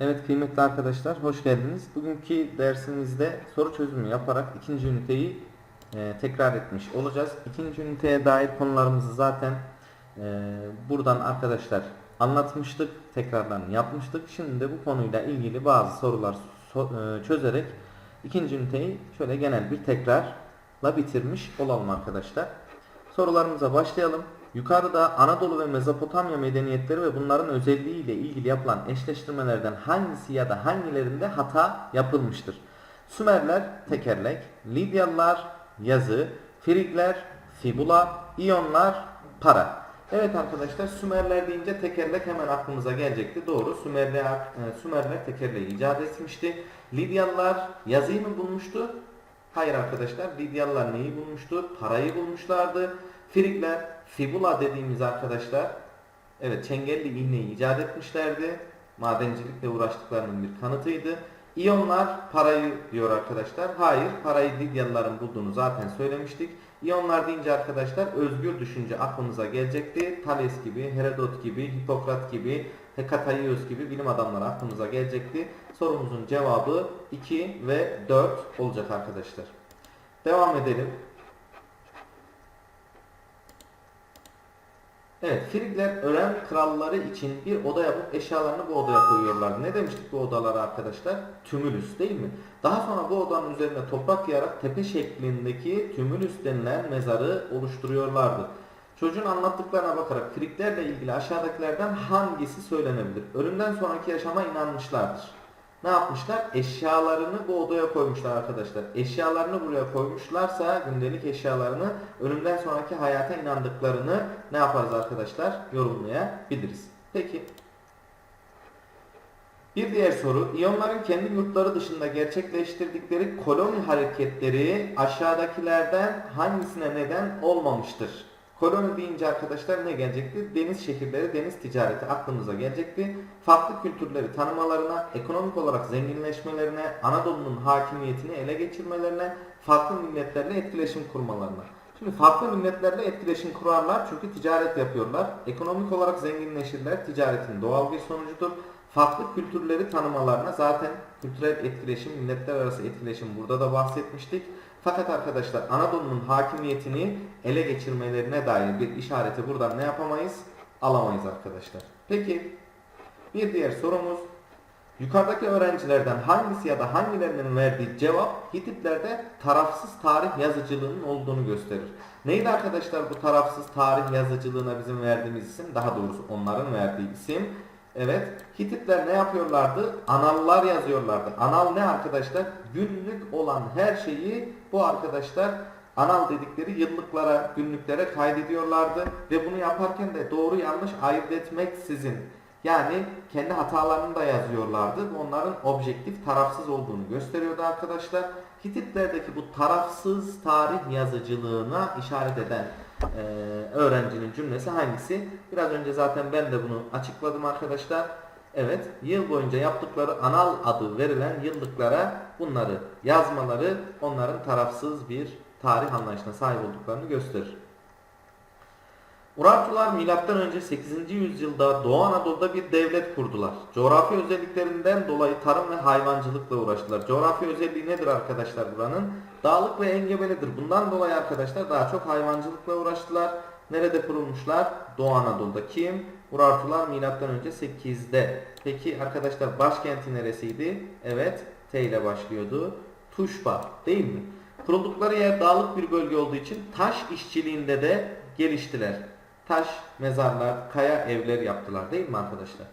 Evet kıymetli arkadaşlar hoş geldiniz. Bugünkü dersimizde soru çözümü yaparak ikinci üniteyi e, tekrar etmiş olacağız. İkinci üniteye dair konularımızı zaten e, buradan arkadaşlar anlatmıştık. Tekrardan yapmıştık. Şimdi de bu konuyla ilgili bazı sorular so- e, çözerek ikinci üniteyi şöyle genel bir tekrarla bitirmiş olalım arkadaşlar. Sorularımıza başlayalım. Yukarıda Anadolu ve Mezopotamya medeniyetleri ve bunların özelliği ile ilgili yapılan eşleştirmelerden hangisi ya da hangilerinde hata yapılmıştır? Sümerler tekerlek, Lidyalılar yazı, Frigler fibula, İyonlar para. Evet arkadaşlar Sümerler deyince tekerlek hemen aklımıza gelecekti. Doğru Sümerler, e, Sümerler tekerleği icat etmişti. Lidyalılar yazıyı mı bulmuştu? Hayır arkadaşlar Lidyalılar neyi bulmuştu? Parayı bulmuşlardı. Frigler fibula dediğimiz arkadaşlar evet çengelli iğneyi icat etmişlerdi. Madencilikle uğraştıklarının bir kanıtıydı. İyonlar parayı diyor arkadaşlar. Hayır parayı Lidyalıların bulduğunu zaten söylemiştik. İyonlar deyince arkadaşlar özgür düşünce aklınıza gelecekti. Thales gibi, Herodot gibi, Hipokrat gibi, Hekataios gibi bilim adamları aklınıza gelecekti. Sorumuzun cevabı 2 ve 4 olacak arkadaşlar. Devam edelim. Evet, Frigler ölen kralları için bir oda yapıp eşyalarını bu odaya koyuyorlardı. Ne demiştik bu odalara arkadaşlar? Tümülüs değil mi? Daha sonra bu odanın üzerine toprak yayarak tepe şeklindeki tümülüs denilen mezarı oluşturuyorlardı. Çocuğun anlattıklarına bakarak Friglerle ilgili aşağıdakilerden hangisi söylenebilir? Ölümden sonraki yaşama inanmışlardır. Ne yapmışlar? Eşyalarını bu odaya koymuşlar arkadaşlar. Eşyalarını buraya koymuşlarsa gündelik eşyalarını ölümden sonraki hayata inandıklarını ne yaparız arkadaşlar? Yorumlayabiliriz. Peki. Bir diğer soru. İyonların kendi yurtları dışında gerçekleştirdikleri koloni hareketleri aşağıdakilerden hangisine neden olmamıştır? Koloni deyince arkadaşlar ne gelecekti? Deniz şehirleri, deniz ticareti aklımıza gelecekti. Farklı kültürleri tanımalarına, ekonomik olarak zenginleşmelerine, Anadolu'nun hakimiyetini ele geçirmelerine, farklı milletlerle etkileşim kurmalarına. Şimdi farklı milletlerle etkileşim kurarlar çünkü ticaret yapıyorlar. Ekonomik olarak zenginleşirler. Ticaretin doğal bir sonucudur. Farklı kültürleri tanımalarına zaten kültürel etkileşim, milletler arası etkileşim burada da bahsetmiştik. Fakat arkadaşlar Anadolu'nun hakimiyetini ele geçirmelerine dair bir işareti buradan ne yapamayız? Alamayız arkadaşlar. Peki bir diğer sorumuz yukarıdaki öğrencilerden hangisi ya da hangilerinin verdiği cevap Hititlerde tarafsız tarih yazıcılığının olduğunu gösterir. Neydi arkadaşlar bu tarafsız tarih yazıcılığına bizim verdiğimiz isim? Daha doğrusu onların verdiği isim. Evet. Hititler ne yapıyorlardı? Anallar yazıyorlardı. Anal ne arkadaşlar? Günlük olan her şeyi bu arkadaşlar anal dedikleri yıllıklara, günlüklere kaydediyorlardı. Ve bunu yaparken de doğru yanlış ayırt etmeksizin yani kendi hatalarını da yazıyorlardı. Onların objektif, tarafsız olduğunu gösteriyordu arkadaşlar. Hititlerdeki bu tarafsız tarih yazıcılığına işaret eden e, öğrencinin cümlesi hangisi? Biraz önce zaten ben de bunu açıkladım arkadaşlar. Evet, yıl boyunca yaptıkları anal adı verilen yıllıklara bunları yazmaları onların tarafsız bir tarih anlayışına sahip olduklarını gösterir. Urartular M.Ö. 8. yüzyılda Doğu Anadolu'da bir devlet kurdular. Coğrafi özelliklerinden dolayı tarım ve hayvancılıkla uğraştılar. Coğrafi özelliği nedir arkadaşlar buranın? Dağlık ve engebelidir. Bundan dolayı arkadaşlar daha çok hayvancılıkla uğraştılar. Nerede kurulmuşlar? Doğu Anadolu'da. Kim? Urartular M.Ö. 8'de. Peki arkadaşlar başkenti neresiydi? Evet T ile başlıyordu. Tuşba değil mi? Kuruldukları yer dağlık bir bölge olduğu için taş işçiliğinde de geliştiler. Taş, mezarlar, kaya evler yaptılar değil mi arkadaşlar?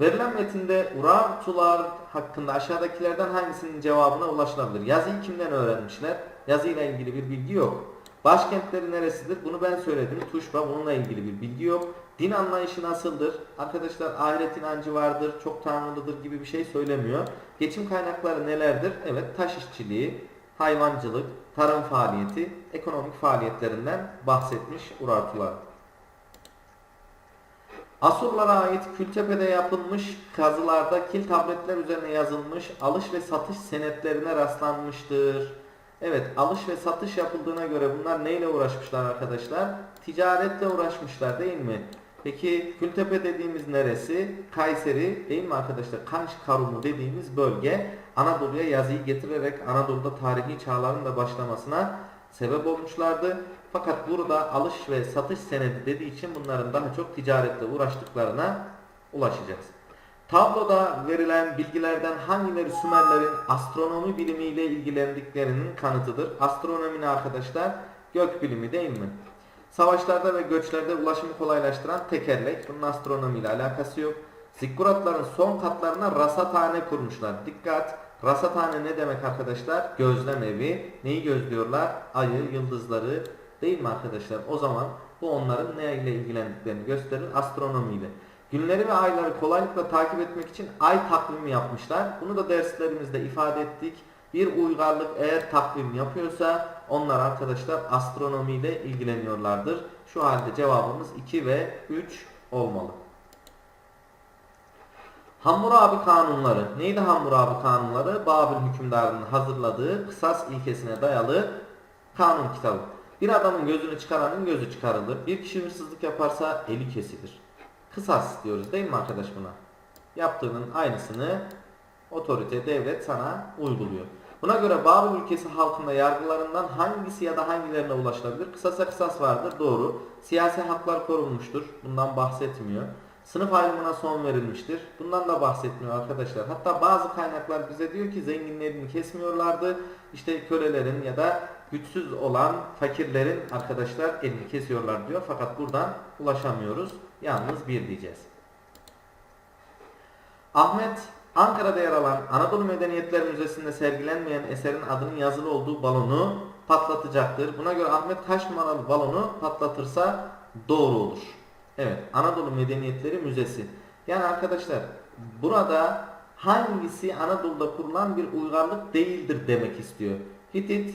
Verilen metinde Urartular hakkında aşağıdakilerden hangisinin cevabına ulaşılabilir? Yazıyı kimden öğrenmişler? Yazıyla ilgili bir bilgi yok. Başkentleri neresidir? Bunu ben söyledim. Tuşba bununla ilgili bir bilgi yok. Din anlayışı nasıldır? Arkadaşlar ahiret inancı vardır, çok tanrılıdır gibi bir şey söylemiyor. Geçim kaynakları nelerdir? Evet taş işçiliği, hayvancılık, tarım faaliyeti, ekonomik faaliyetlerinden bahsetmiş Urartular. Asurlara ait Kültepe'de yapılmış kazılarda kil tabletler üzerine yazılmış alış ve satış senetlerine rastlanmıştır. Evet alış ve satış yapıldığına göre bunlar neyle uğraşmışlar arkadaşlar? Ticaretle uğraşmışlar değil mi? Peki Kültepe dediğimiz neresi? Kayseri değil mi arkadaşlar? Kanç Karumu dediğimiz bölge Anadolu'ya yazıyı getirerek Anadolu'da tarihi çağların da başlamasına sebep olmuşlardı. Fakat burada alış ve satış senedi dediği için bunların daha çok ticaretle uğraştıklarına ulaşacağız. Tabloda verilen bilgilerden hangileri Sümerlerin astronomi bilimiyle ilgilendiklerinin kanıtıdır? Astronomi ne arkadaşlar? Gök bilimi değil mi? Savaşlarda ve göçlerde ulaşımı kolaylaştıran tekerlek. Bunun astronomiyle alakası yok. Zikkuratların son katlarına rasathane kurmuşlar. Dikkat! Rasathane ne demek arkadaşlar? Gözlem evi. Neyi gözlüyorlar? Ayı, yıldızları değil mi arkadaşlar? O zaman bu onların ne ile ilgilendiklerini gösterir? Astronomiyle. Günleri ve ayları kolaylıkla takip etmek için ay takvimi yapmışlar. Bunu da derslerimizde ifade ettik. Bir uygarlık eğer takvim yapıyorsa onlar arkadaşlar astronomiyle ilgileniyorlardır. Şu halde cevabımız 2 ve 3 olmalı. Hammurabi kanunları. Neydi Hammurabi kanunları? Babil hükümdarının hazırladığı kısas ilkesine dayalı kanun kitabı. Bir adamın gözünü çıkaranın gözü çıkarılır. Bir kişi hırsızlık yaparsa eli kesilir. Kısas diyoruz değil mi arkadaş buna? Yaptığının aynısını otorite, devlet sana uyguluyor. Buna göre Babil ülkesi halkında yargılarından hangisi ya da hangilerine ulaşılabilir? Kısasa kısas vardır. Doğru. Siyasi haklar korunmuştur. Bundan bahsetmiyor. Sınıf ayrımına son verilmiştir. Bundan da bahsetmiyor arkadaşlar. Hatta bazı kaynaklar bize diyor ki zenginlerini kesmiyorlardı. İşte kölelerin ya da güçsüz olan fakirlerin arkadaşlar elini kesiyorlar diyor. Fakat buradan ulaşamıyoruz. Yalnız bir diyeceğiz. Ahmet Ankara'da yer alan Anadolu Medeniyetler Müzesi'nde sergilenmeyen eserin adının yazılı olduğu balonu patlatacaktır. Buna göre Ahmet kaç numaralı balonu patlatırsa doğru olur. Evet Anadolu Medeniyetleri Müzesi. Yani arkadaşlar burada hangisi Anadolu'da kurulan bir uygarlık değildir demek istiyor. Hitit,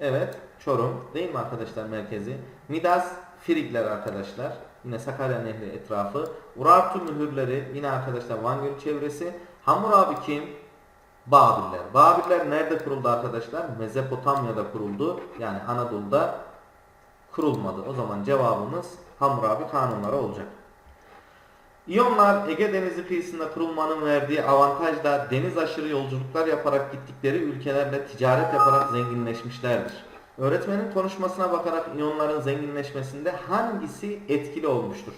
evet Çorum değil mi arkadaşlar merkezi? Midas, Frigler arkadaşlar. Yine Sakarya Nehri etrafı. Urartu mühürleri yine arkadaşlar Van Gölü çevresi. Hammurabi kim? Babiller. Babiller nerede kuruldu arkadaşlar? Mezopotamya'da kuruldu. Yani Anadolu'da kurulmadı. O zaman cevabımız Hammurabi kanunları olacak. İyonlar Ege Denizi kıyısında kurulmanın verdiği avantajla deniz aşırı yolculuklar yaparak gittikleri ülkelerle ticaret yaparak zenginleşmişlerdir. Öğretmenin konuşmasına bakarak İyonların zenginleşmesinde hangisi etkili olmuştur?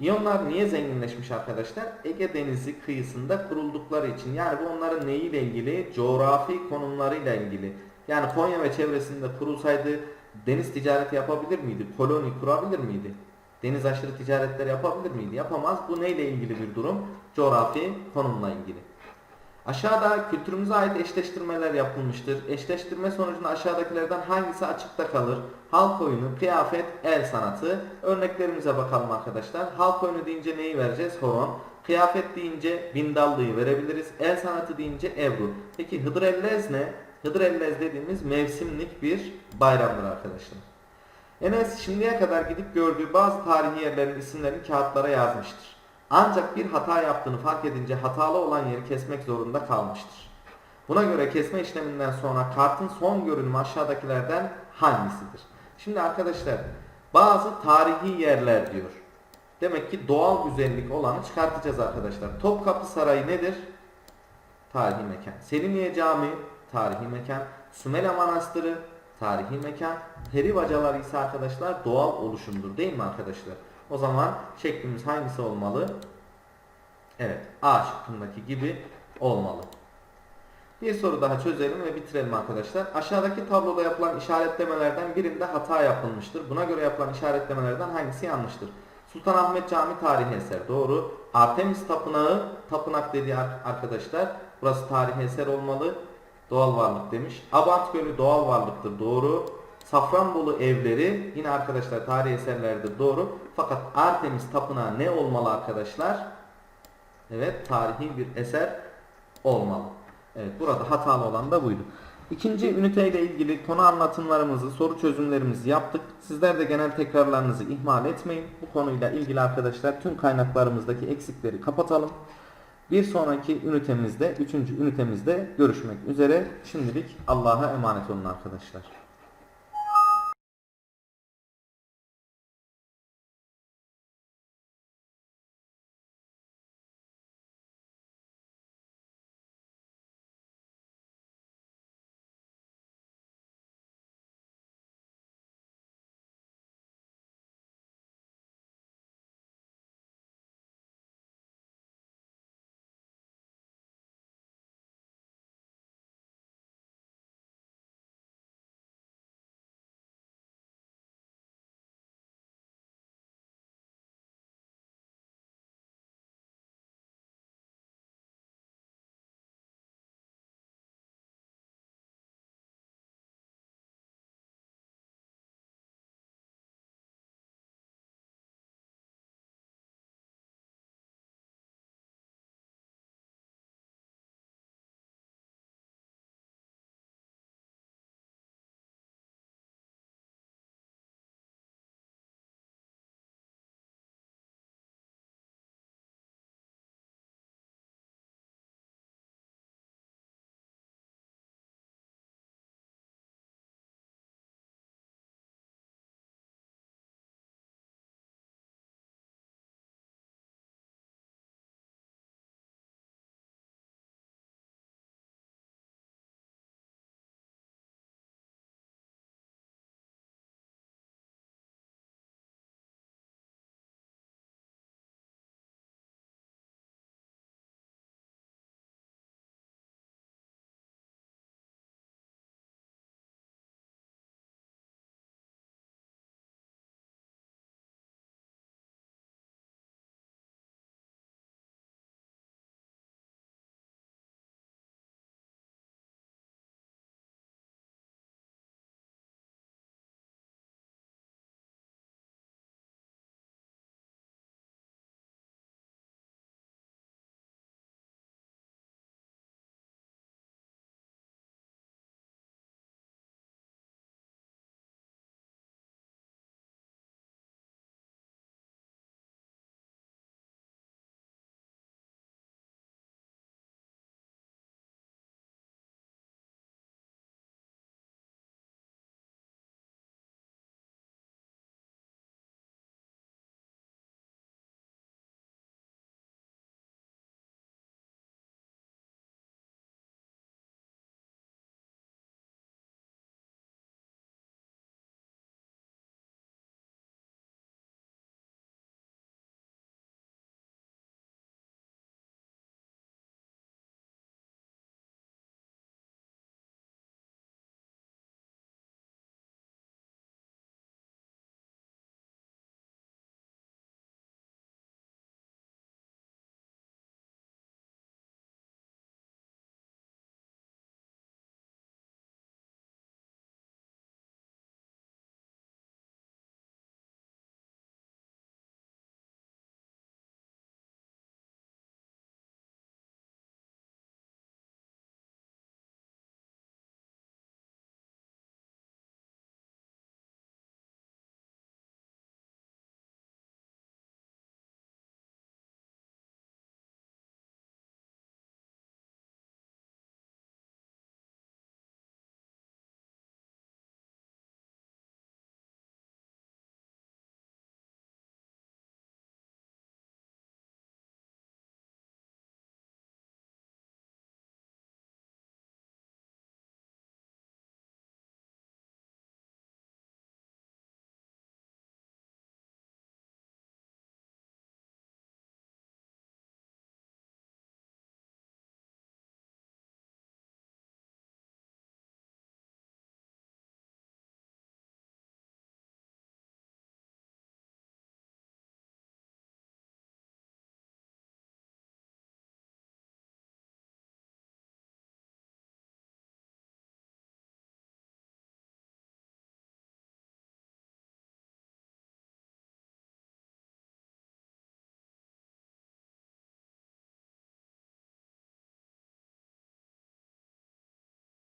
İyonlar niye zenginleşmiş arkadaşlar? Ege Denizi kıyısında kuruldukları için. Yani bu onların neyiyle ilgili? Coğrafi konumlarıyla ilgili. Yani Konya ve çevresinde kurulsaydı deniz ticareti yapabilir miydi? Koloni kurabilir miydi? Deniz aşırı ticaretler yapabilir miydi? Yapamaz. Bu neyle ilgili bir durum? Coğrafi konumla ilgili. Aşağıda kültürümüze ait eşleştirmeler yapılmıştır. Eşleştirme sonucunda aşağıdakilerden hangisi açıkta kalır? Halk oyunu, kıyafet, el sanatı. Örneklerimize bakalım arkadaşlar. Halk oyunu deyince neyi vereceğiz? Horon. Kıyafet deyince bindallıyı verebiliriz. El sanatı deyince ebru. Peki Hıdrellez ne? Hıdrellez dediğimiz mevsimlik bir bayramdır arkadaşlar. Enes şimdiye kadar gidip gördüğü bazı tarihi yerlerin isimlerini kağıtlara yazmıştır. Ancak bir hata yaptığını fark edince hatalı olan yeri kesmek zorunda kalmıştır. Buna göre kesme işleminden sonra kartın son görünümü aşağıdakilerden hangisidir? Şimdi arkadaşlar bazı tarihi yerler diyor. Demek ki doğal güzellik olanı çıkartacağız arkadaşlar. Topkapı Sarayı nedir? Tarihi mekan. Selimiye Camii tarihi mekan. Sümele Manastırı tarihi mekan. Peri bacaları ise arkadaşlar doğal oluşumdur değil mi arkadaşlar? O zaman şeklimiz hangisi olmalı? Evet A şıkkındaki gibi olmalı. Bir soru daha çözelim ve bitirelim arkadaşlar. Aşağıdaki tabloda yapılan işaretlemelerden birinde hata yapılmıştır. Buna göre yapılan işaretlemelerden hangisi yanlıştır? Sultanahmet Camii tarihi eser. Doğru. Artemis Tapınağı, tapınak dediği arkadaşlar. Burası tarihi eser olmalı. Doğal varlık demiş. Abant Gölü doğal varlıktır. Doğru. Safranbolu evleri yine arkadaşlar tarihi eserlerdir. Doğru. Fakat Artemis Tapınağı ne olmalı arkadaşlar? Evet tarihi bir eser olmalı. Evet burada hatalı olan da buydu. İkinci üniteyle ilgili konu anlatımlarımızı, soru çözümlerimizi yaptık. Sizler de genel tekrarlarınızı ihmal etmeyin. Bu konuyla ilgili arkadaşlar tüm kaynaklarımızdaki eksikleri kapatalım. Bir sonraki ünitemizde, üçüncü ünitemizde görüşmek üzere. Şimdilik Allah'a emanet olun arkadaşlar.